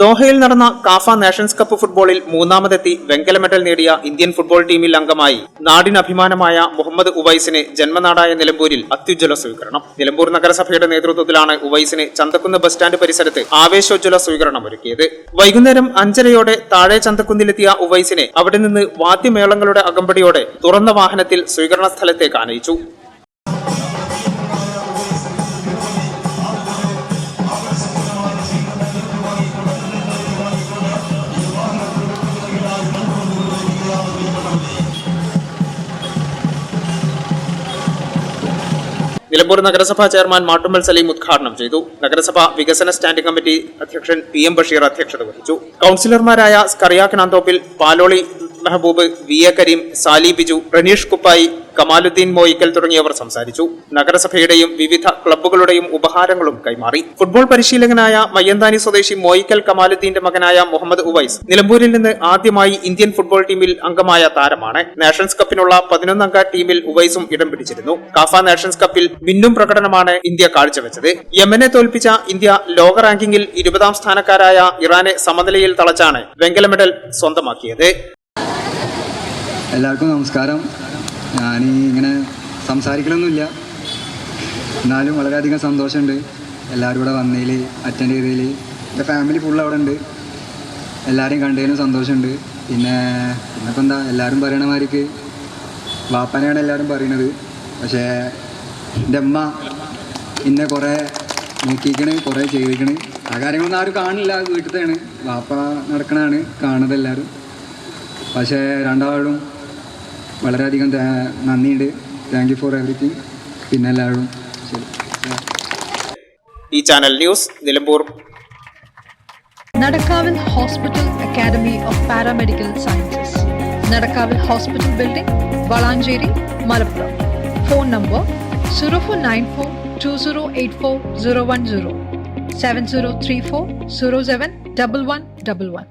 ദോഹയിൽ നടന്ന കാഫ nations cup ഫുട്ബോളിൽ മൂന്നാമതെത്തി വെങ്കല മെഡൽ നേടിയ ഇന്ത്യൻ ഫുട്ബോൾ ടീമിൽ അംഗമായി നാടിന് അഭിമാനമായ മുഹമ്മദ് ഉവൈസിന് ജന്മനാടായ നിലമ്പൂരിൽ അത്യുജ്വല സ്വീകരണം. നിലമ്പൂർ നഗരസഭയുടെ നേതൃത്വത്തിലാണ് ഉവൈസിന് ചന്തക്കുന്ന് ബസ് സ്റ്റാൻഡ് പരിസരത്ത് ആവേശോജ്വല സ്വീകരണം ഒരുക്കിയത്. വൈകുന്നേരം അഞ്ചരയോടെ താഴെ ചന്തക്കുന്നിലെത്തിയ ഉവൈസിനെ അവിടെ നിന്ന് വാദ്യമേളങ്ങളുടെ അകമ്പടിയോടെ തുറന്ന വാഹനത്തിൽ സ്വീകരണ സ്ഥലത്തേക്ക് ആനയിച്ചു. നിലമ്പൂർ നഗരസഭാ ചെയർമാൻ മാട്ടുമ്മൽ സലീം ഉദ്ഘാടനം ചെയ്തു. നഗരസഭ വികസന സ്റ്റാൻഡിംഗ് കമ്മിറ്റി അധ്യക്ഷൻ പി എം ബഷീർ അധ്യക്ഷത വഹിച്ചു. കൌൺസിലർമാരായ സ്കറിയാക്കനാന്തോപ്പിൽ പാലോളി മെഹബൂബ് വി എ കരീം സാലി ബിജു റനീഷ് കുപ്പായി കമാലുദ്ദീൻ മോയിക്കൽ തുടങ്ങിയവർ സംസാരിച്ചു. നഗരസഭയുടെയും വിവിധ ക്ലബ്ബുകളുടെയും ഉപഹാരങ്ങളും കൈമാറി. ഫുട്ബോൾ പരിശീലകനായ മയ്യന്താനി സ്വദേശി മോയിക്കൽ കമാലുദ്ദീന്റെ മകനായ മുഹമ്മദ് ഉവൈസ് നിലമ്പൂരിൽ നിന്ന് ആദ്യമായി ഇന്ത്യൻ ഫുട്ബോൾ ടീമിൽ അംഗമായ താരമാണ്. നാഷൻസ് കപ്പിനുള്ള പതിനൊന്നംഗ ടീമിൽ ഉവൈസും ഇടം പിടിച്ചിരുന്നു. കാഫ നാഷൻസ് കപ്പിൽ മിന്നും പ്രകടനമാണ് ഇന്ത്യ കാഴ്ചവെച്ചത്. യമനെ തോൽപ്പിച്ച ഇന്ത്യ ലോക റാങ്കിങ്ങിൽ ഇരുപതാം സ്ഥാനക്കാരായ ഇറാനെ സമനിലയിൽ തളച്ചാണ് വെങ്കല മെഡൽ സ്വന്തമാക്കിയത്. എല്ലാവർക്കും നമസ്കാരം. ഞാൻ ഇങ്ങനെ സംസാരിക്കലൊന്നുമില്ല. എന്നാലും വളരെയധികം സന്തോഷമുണ്ട്. എല്ലാവരും കൂടെ വന്നതിൽ അറ്റൻഡ് ചെയ്തതിൽ എന്റെ ഫാമിലി ഫുൾ അവിടെ ഉണ്ട്. എല്ലാവരെയും കണ്ടതിലും സന്തോഷമുണ്ട്. പിന്നെ ഇന്നിപ്പോൾ എന്താ എല്ലാവരും പറയണ മാതിരിക്ക് വാപ്പനെയാണ് എല്ലാവരും പറയണത്. പക്ഷേ എന്റെ അമ്മ പിന്നെ കുറേ നോക്കിക്കണ് കുറേ ചെയ്തിക്കണ് ആ കാര്യങ്ങളൊന്നും ആരും കാണില്ല. വീട്ടിലത്തെയാണ് വാപ്പ നടക്കണതാണ് കാണുന്നത് എല്ലാവരും. പക്ഷേ രണ്ടാളും വളരെയധികം നന്ദിയുണ്ട്. താങ്ക് യു ഫോർ എവറിങ് പിന്നെ എല്ലാവരും ഈ channel news Nilambur. നടക്കാവിൽ hospital academy of paramedical sciences. നടക്കാവിൽ hospital building Valanchery Malappuram. Phone number zero four nine four two zero eight four zero one zero seven zero three four zero seven double one double one